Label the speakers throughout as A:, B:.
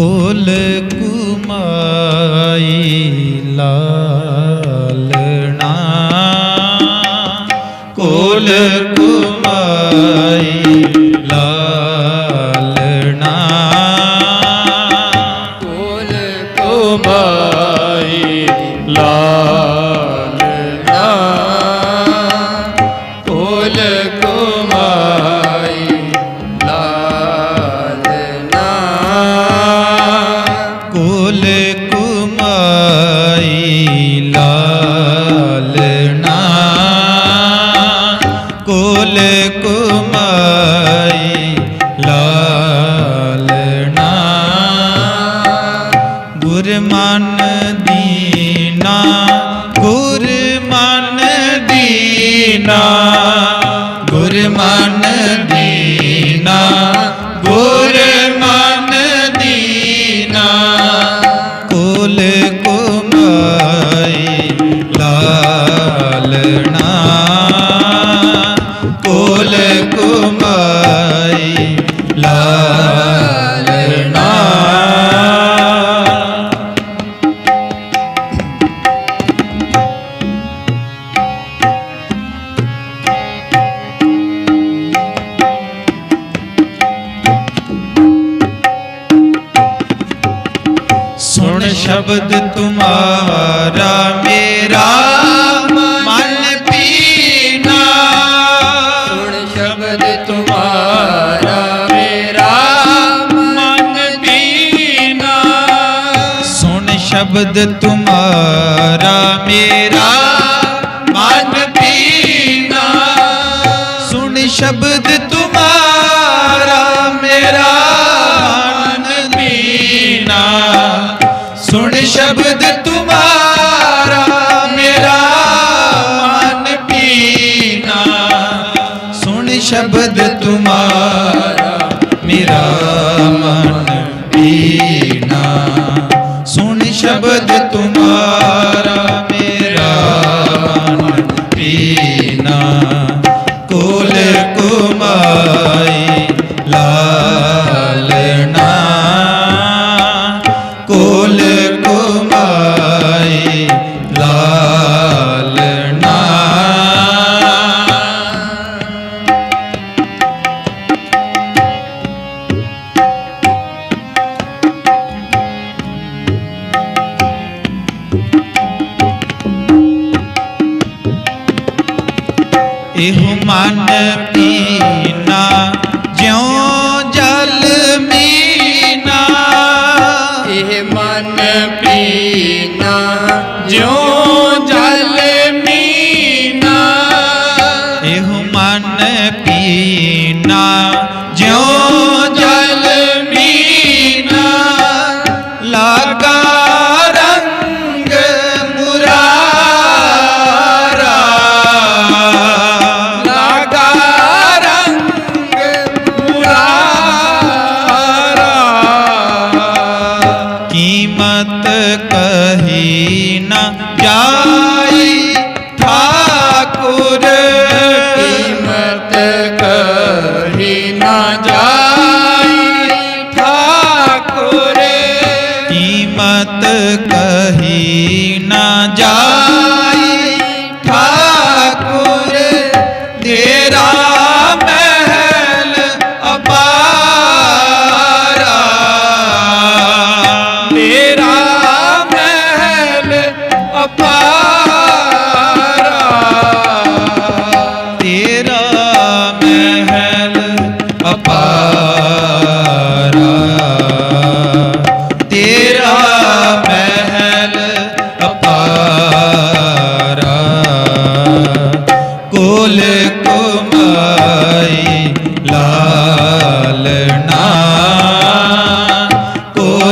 A: ਕੋਲ ਕੁਮਾਈ ਲਾਲਣਾ। ਕੋਲ
B: ਕੋਲ ਕੁਮਾਈ
A: ਲਾਲਣਾ ਕੋਲ ਕੁਮਾਈ ਲਾਲਣਾ ਗੁਰਮਨ ਦੀਨਾ ਗੁਰਮਨ ਦੀਨਾ ਗੁਰਮਨ ਤੁਮਾਰਾ ਮੇਰਾ ਮਨ ਪੀਨਾ।
B: ਸੁਣ ਸ਼ਬਦ ਤੁਮਾਰਾ ਮੇਰਾ ਮਨ ਪੀਨਾ।
A: ਸੁਣ ਸ਼ਬਦ ਤੁਮਾਰਾ ਮੇਰਾ ਮਨ ਪੀਨਾ। ਸੁਣ ਸ਼ਬਦ ਤੁਮਾਰਾ ਸੁਣ ਪੀਨਾ ਜਿਉ ਜਲ ਮੀਨਾ।
B: ਇਹ ਮਨ ਪੀਨਾ ਜਿਉ ਜਲ ਮੀਨਾ।
A: ਇਹੋ ਮਨ ਪੀਨਾ ਕੀਮਤ ਕਹੀ ਨਾ ਜਾ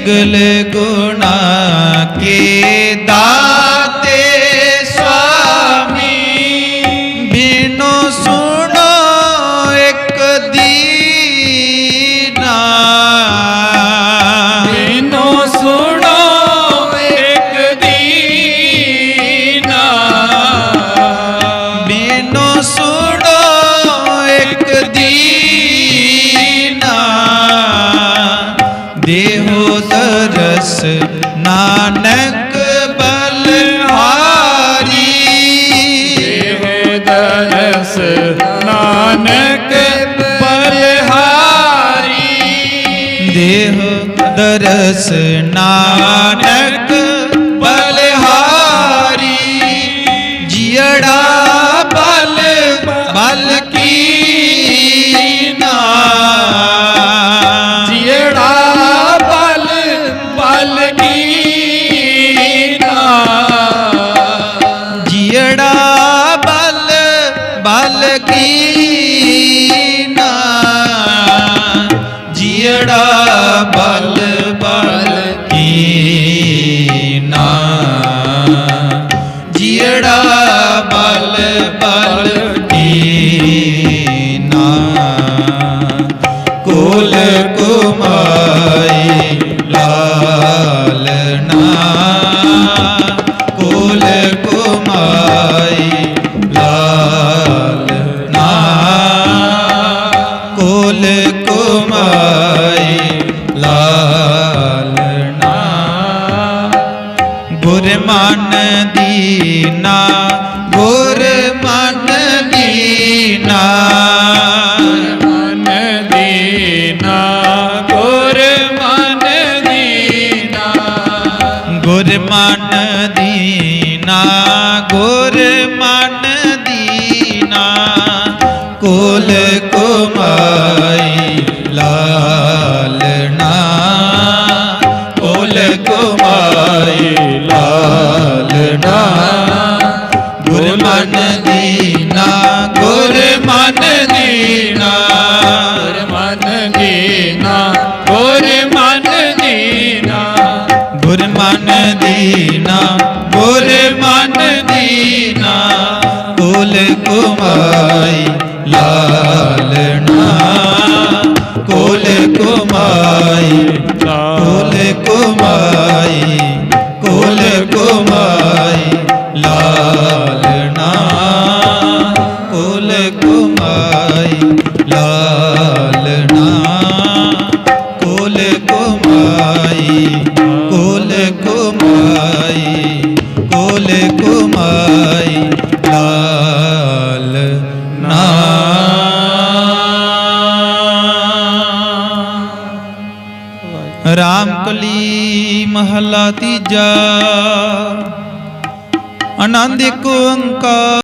A: ਸਗਲ ਗੁਣਾ ਕੇ ਦਾਤੇ ਦੇਹ ਦਰਸ ਨਾਨਕ ਗੁਰ ਮਨ ਦੀਨਾ ਗੁਰ ਮਨ ਦੀਨਾ।
B: ਮਨ ਦੀਨਾ ਗੁਰ ਮਨ ਦੀਨਾ।
A: ਗੁਰ ਮਨ ਦੀਨਾ ਗੁਰ ਮਨ ਦੀਨਾ। ਕੋਲ ਕੁਮਾਈ ਕੋਲ ਕੁਮਾਈ ਮਨ ਦੀਨਾ ਗੁਰ ਮਨ ਦੀਨਾ।
B: ਗੁਰ ਮਨ ਦੀਨਾ ਗੁਰ ਮਨ ਦੀਨਾ।
A: ਗੁਰ ਮਨ ਦੀਨਾ ਗੁਰ ਮਨ ਦੀਨਾ। ਕੋਲ ਕੁਮਾਈ ਲਾਲਨਾ ਕੋਲ ਕੁਮਾਈ ਕੋਲ ਕੁਮਾਈ ਲਾਲਨਾ ਕੋਲ ਕੁਮਾਈ ਲਾਲਨਾ ਕੋਲ ਕੁਮਾਈ ਕੋਲ ਕੁਮਾਈ ਕੋਲ ਕੁਮਾਈ ਲਾਲ ਨਾ ਰਾਮ ਕਲੀ ਮਹਲਾ ਤੀਜਾ ਆਨੰਦ ਏਕ ਓੰਕਾਰ।